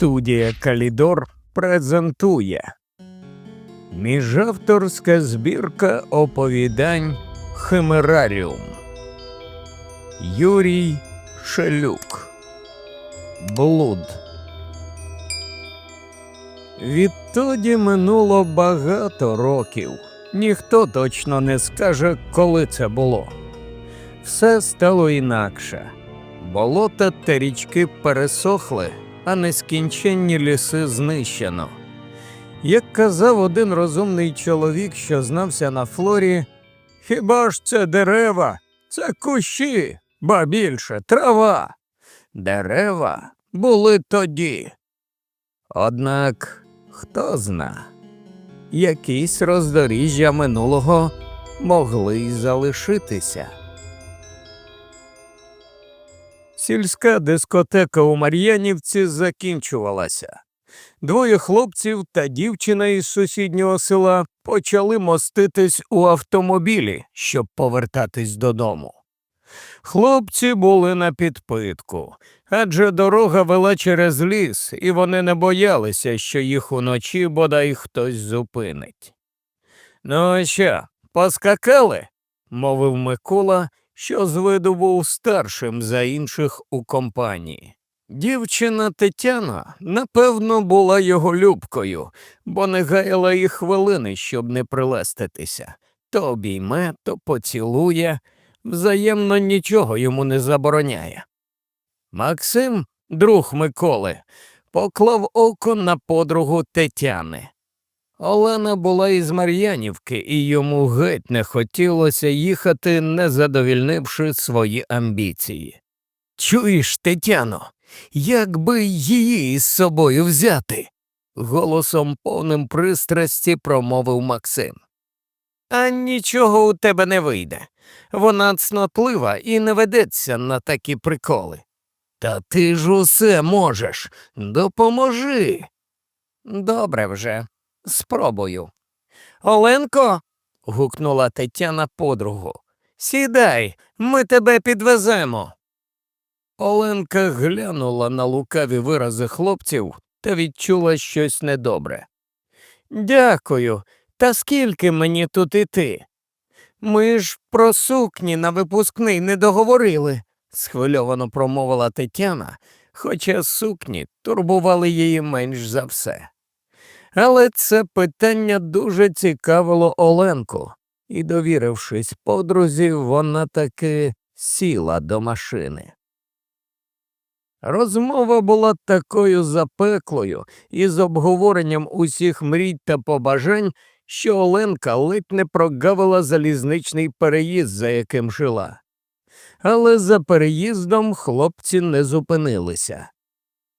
Студія Калідор презентує Міжавторська збірка оповідань Химераріум Юрій Шелюк Блуд Відтоді минуло багато років. Ніхто точно не скаже, коли це було. Все стало інакше. Болота та річки пересохли, а нескінченні ліси знищено. Як казав один розумний чоловік, що знався на флорі, хіба ж це дерева, це кущі, ба більше трава. Дерева були тоді. Однак, хто зна, якісь роздоріжжя минулого могли й залишитися. Сільська дискотека у Мар'янівці закінчувалася. Двоє хлопців та дівчина із сусіднього села почали моститись у автомобілі, щоб повертатись додому. Хлопці були на підпитку, адже дорога вела через ліс, і вони не боялися, що їх уночі бодай хтось зупинить. Ну що, поскакали? мовив Микола, що з виду був старшим за інших у компанії. Дівчина Тетяна, напевно, була його любкою, бо не гаяла і хвилини, щоб не прилеститися. То обійме, то поцілує, взаємно нічого йому не забороняє. Максим, друг Миколи, поклав око на подругу Тетяни. Олена була із Мар'янівки, і йому геть не хотілося їхати, не задовільнивши свої амбіції. Чуєш, Тетяно, як би її із собою взяти? голосом повним пристрасті промовив Максим. А нічого у тебе не вийде. Вона цнотлива і не ведеться на такі приколи. Та ти ж усе можеш. Допоможи. Добре вже, спробую. Оленко. гукнула Тетяна подругу. Сідай, ми тебе підвеземо. Оленка глянула на лукаві вирази хлопців та відчула щось недобре. Дякую, та скільки мені тут іти? Ми ж про сукні на випускний не договорили, схвильовано промовила Тетяна, хоча сукні турбували її менш за все. Але це питання дуже цікавило Оленку, і, довірившись подрузі, вона таки сіла до машини. Розмова була такою запеклою і з обговоренням усіх мрій та побажань, що Оленка ледь не прогавила залізничний переїзд, за яким жила. Але за переїздом хлопці не зупинилися.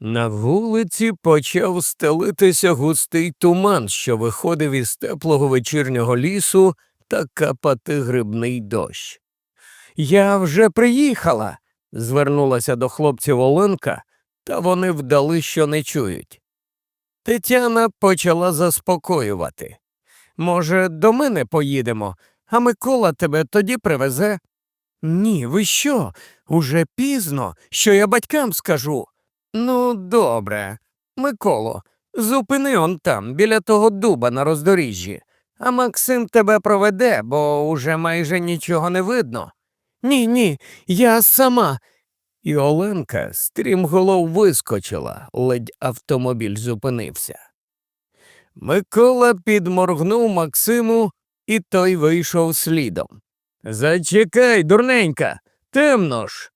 На вулиці почав стелитися густий туман, що виходив із теплого вечірнього лісу та капати грибний дощ. Я вже приїхала, звернулася до хлопців Оленка, та вони вдали, що не чують. Тетяна почала заспокоювати. Може, до мене поїдемо, а Микола тебе тоді привезе. Ні, ви що? Уже пізно, що я батькам скажу. Ну, добре. Миколо, зупини он там, біля того дуба на роздоріжжі, а Максим тебе проведе, бо уже майже нічого не видно. Ні, ні, я сама. І Оленка стрімголов вискочила, ледь автомобіль зупинився. Микола підморгнув Максиму, і той вийшов слідом. Зачекай, дурненька, темно ж.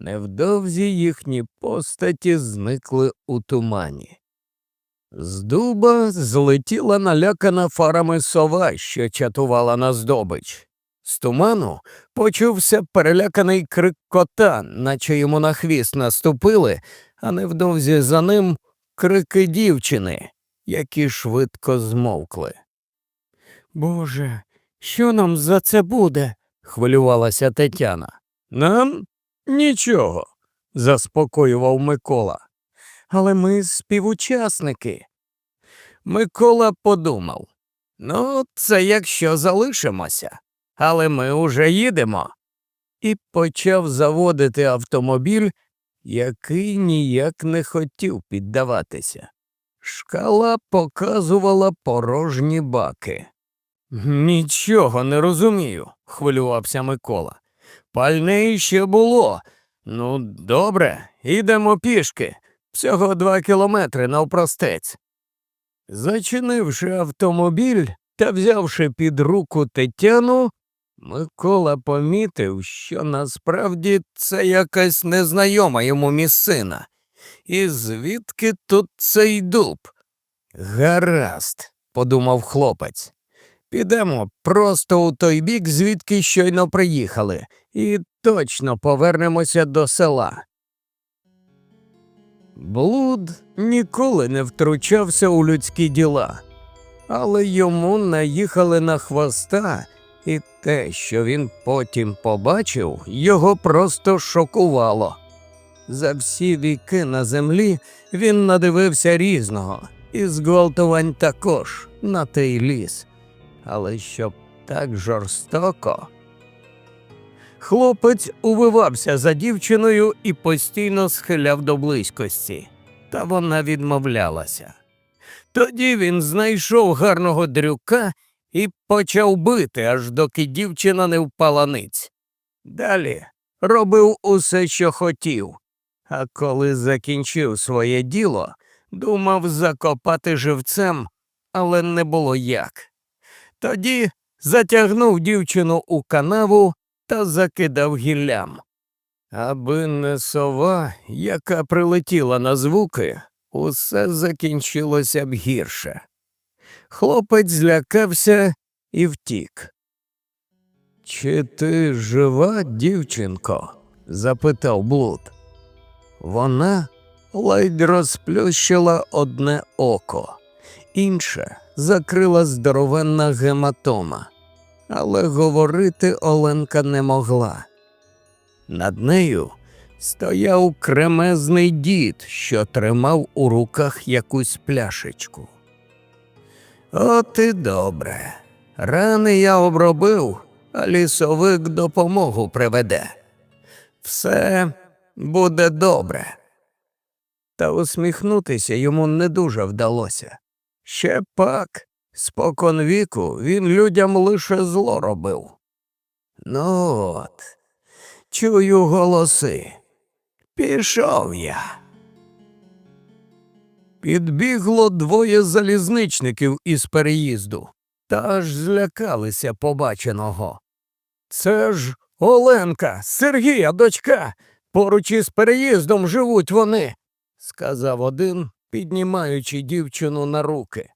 Невдовзі їхні постаті зникли у тумані. З дуба злетіла налякана фарами сова, що чатувала на здобич. З туману почувся переляканий крик кота, наче йому на хвіст наступили, а невдовзі за ним крики дівчини, які швидко змовкли. Боже, що нам за це буде? хвилювалася Тетяна. Нам нічого, заспокоював Микола. Але ми співучасники. Микола подумав ну, це якщо залишимося, але ми уже їдемо. І почав заводити автомобіль, який ніяк не хотів піддаватися. Шкала показувала порожні баки. Нічого не розумію, хвилювався Микола. Пальне іще було. Ну, добре, ідемо пішки. Всього два кілометри навпростець. Зачинивши автомобіль та взявши під руку Тетяну, Микола помітив, що насправді це якась незнайома йому місцина. І звідки тут цей дуб? Гаразд, подумав хлопець. Підемо просто у той бік, звідки щойно приїхали, і точно повернемося до села. Блуд ніколи не втручався у людські діла, але йому наїхали на хвоста, і те, що він потім побачив, його просто шокувало. За всі віки на землі він надивився різного, і зґвалтувань також на той ліс. Але щоб так жорстоко. Хлопець увивався за дівчиною і постійно схиляв до близькості, та вона відмовлялася. Тоді він знайшов гарного дрюка і почав бити, аж доки дівчина не впала ниць. Далі робив усе, що хотів, а коли закінчив своє діло, думав закопати живцем, але не було як. Тоді затягнув дівчину у канаву та закидав гіллям. Аби не сова, яка прилетіла на звуки, усе закінчилося б гірше. Хлопець злякався і втік. Чи ти жива, дівчинко? запитав блуд. Вона ледь розплющила одне око, інше закрила здоровенна гематома, але говорити Оленка не могла. Над нею стояв кремезний дід, що тримав у руках якусь пляшечку. От і добре. Рани я обробив, а лісовик допомогу приведе. Все буде добре. Та усміхнутися йому не дуже вдалося. Ще пак, спокон віку, він людям лише зло робив. Ну от, чую голоси. Пішов я. Підбігло двоє залізничників із переїзду, та аж злякалися побаченого. Це ж Оленка, Сергія дочка. Поруч із переїздом живуть вони, сказав один, піднімаючи дівчину на руки.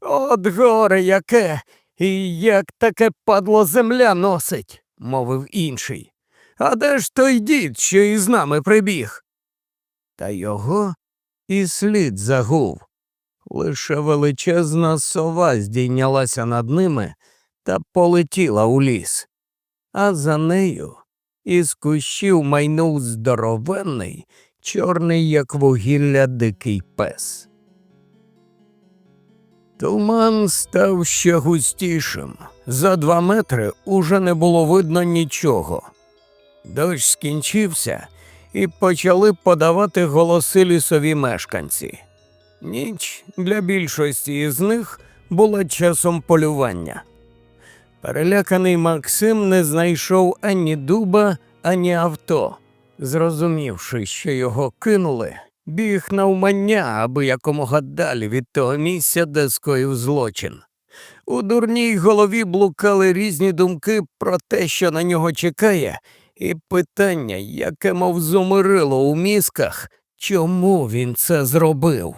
От горе яке, і як таке падло земля носить, мовив інший. А де ж той дід, що із нами прибіг? Та його і слід загув. Лише величезна сова здійнялася над ними та полетіла у ліс, а за нею із кущів майнув здоровенний, чорний, як вугілля, дикий пес. Туман став ще густішим. За два метри уже не було видно нічого. Дощ скінчився, і почали подавати голоси лісові мешканці. Ніч для більшості із них була часом полювання. Переляканий Максим не знайшов ані дуба, ані авто. Зрозумівши, що його кинули, біг навмання, аби якомога далі від того місця, де скоїв злочин. У дурній голові блукали різні думки про те, що на нього чекає, і питання, яке мов зумирило у мізках, чому він це зробив.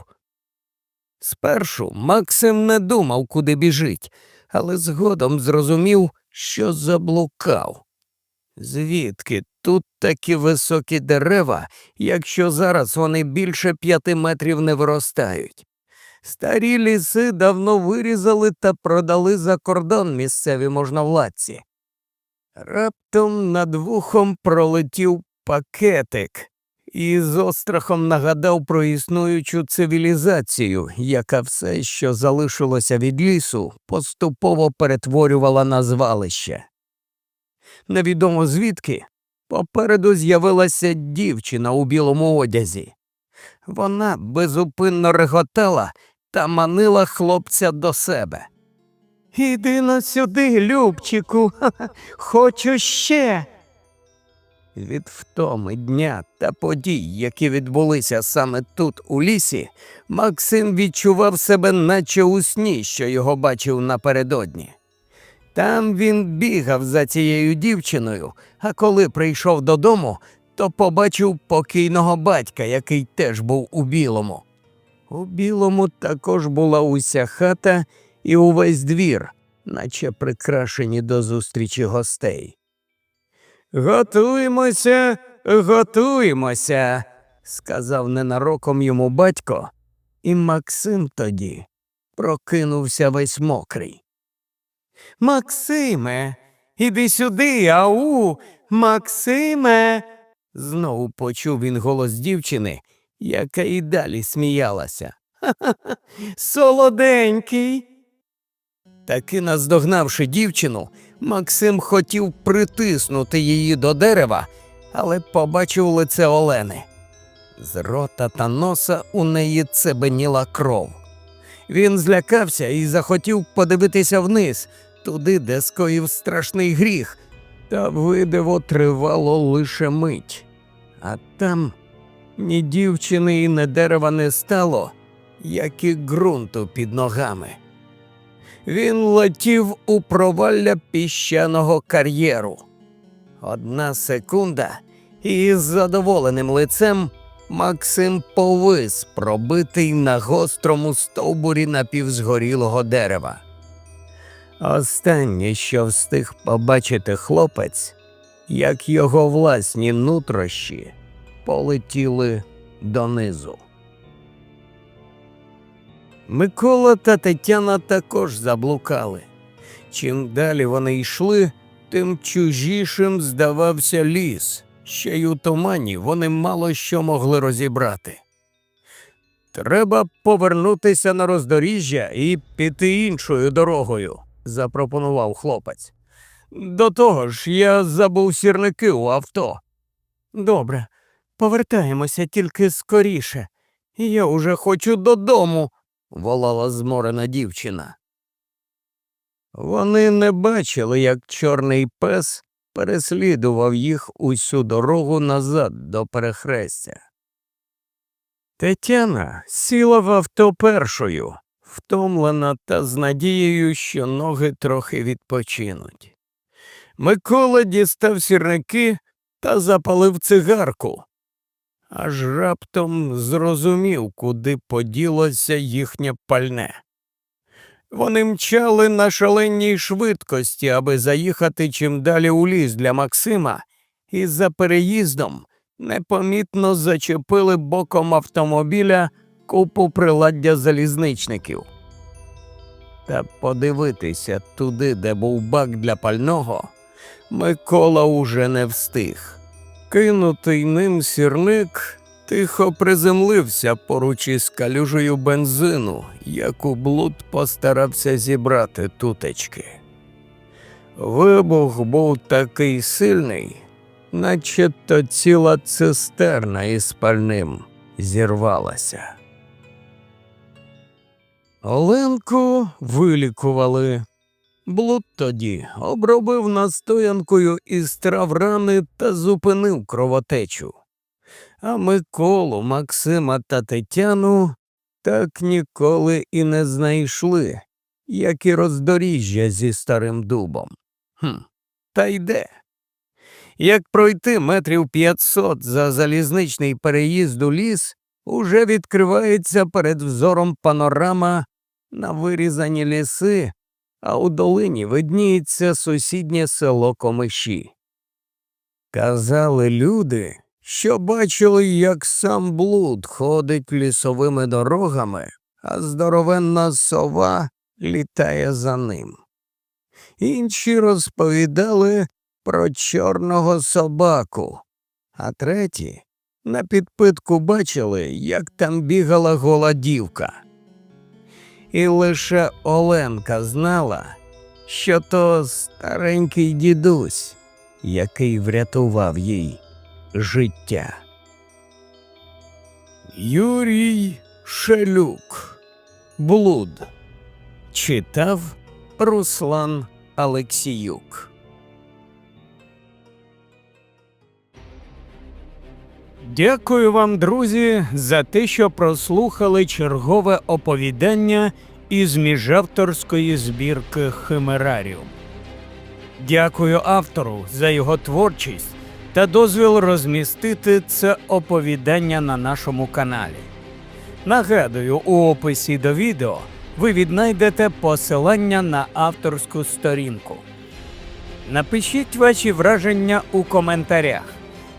Спершу Максим не думав, куди біжить, але згодом зрозумів, що заблукав. Звідки тут такі високі дерева, якщо зараз вони більше п'яти метрів не виростають? Старі ліси давно вирізали та продали за кордон місцеві можновладці. Раптом над вухом пролетів пакетик і з острахом нагадав про існуючу цивілізацію, яка все, що залишилося від лісу, поступово перетворювала на звалище. Невідомо звідки попереду з'явилася дівчина у білому одязі. Вона безупинно реготала та манила хлопця до себе. Іди на сюди, Любчику, хочу ще. Від втоми дня та подій, які відбулися саме тут, у лісі, Максим відчував себе, наче у сні, що його бачив напередодні. Там він бігав за цією дівчиною, а коли прийшов додому, то побачив покійного батька, який теж був у білому. У білому також була уся хата і увесь двір, наче прикрашені до зустрічі гостей. Готуємося, готуємося, сказав ненароком йому батько, і Максим тоді прокинувся весь мокрий. Максиме, іди сюди, ау, Максиме. Знову почув він голос дівчини, яка і далі сміялася. Ха-ха-ха, солоденький. Таки наздогнавши дівчину, Максим хотів притиснути її до дерева, але побачив лице Олени. З рота та носа у неї цебеніла кров. Він злякався і захотів подивитися вниз, туди, де скоїв страшний гріх, та видиво тривало лише мить. А там ні дівчини і ні дерева не стало, як і ґрунту під ногами. Він летів у провалля піщаного кар'єру. Одна секунда, і з задоволеним лицем Максим повис, пробитий на гострому стовбурі напівзгорілого дерева. Останнє, що встиг побачити хлопець, як його власні нутрощі полетіли донизу. Микола та Тетяна також заблукали. Чим далі вони йшли, тим чужішим здавався ліс. Ще й у тумані вони мало що могли розібрати. Треба повернутися на роздоріжжя і піти іншою дорогою, запропонував хлопець. До того ж, я забув сірники у авто. Добре, повертаємося тільки скоріше. Я уже хочу додому, волала зморена дівчина. Вони не бачили, як чорний пес переслідував їх усю дорогу назад до перехрестя. Тетяна сіла в авто першою, втомлена та з надією, що ноги трохи відпочинуть. Микола дістав сірники та запалив цигарку, аж раптом зрозумів, куди поділося їхнє пальне. Вони мчали на шаленій швидкості, аби заїхати чим далі у ліс для Максима, і за переїздом непомітно зачепили боком автомобіля купу приладдя залізничників. Та подивитися туди, де був бак для пального, Микола уже не встиг. Кинутий ним сірник тихо приземлився поруч із калюжею бензину, яку блуд постарався зібрати тутечки. Вибух був такий сильний, наче то ціла цистерна із пальним зірвалася. Оленку вилікували. Блуд тоді обробив настоянкою із трав рани та зупинив кровотечу. А Миколу, Максима та Тетяну так ніколи і не знайшли, як і роздоріжжя зі старим дубом. Хм, Та йде. Як пройти метрів п'ятсот за залізничний переїзд у ліс, уже відкривається перед взором панорама на вирізані ліси, а у долині видніється сусіднє село Комиші. Казали люди, що бачили, як сам блуд ходить лісовими дорогами, а здоровенна сова літає за ним. Інші розповідали про чорного собаку, а треті на підпитку бачили, як там бігала гола дівка. І лише Оленка знала, що то старенький дідусь, який врятував їй життя. Юрій Шелюк. Блуд. Читав Руслан Алексіюк. Дякую вам, друзі, за те, що прослухали чергове оповідання із міжавторської збірки Химераріум. Дякую автору за його творчість та дозвіл розмістити це оповідання на нашому каналі. Нагадую, у описі до відео ви віднайдете посилання на авторську сторінку. Напишіть ваші враження у коментарях.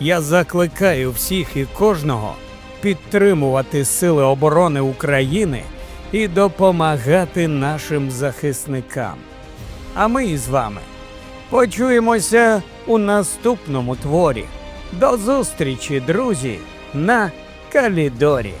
я закликаю всіх і кожного підтримувати Сили оборони України і допомагати нашим захисникам. А ми із вами почуємося у наступному творі. До зустрічі, друзі, на Калідорі.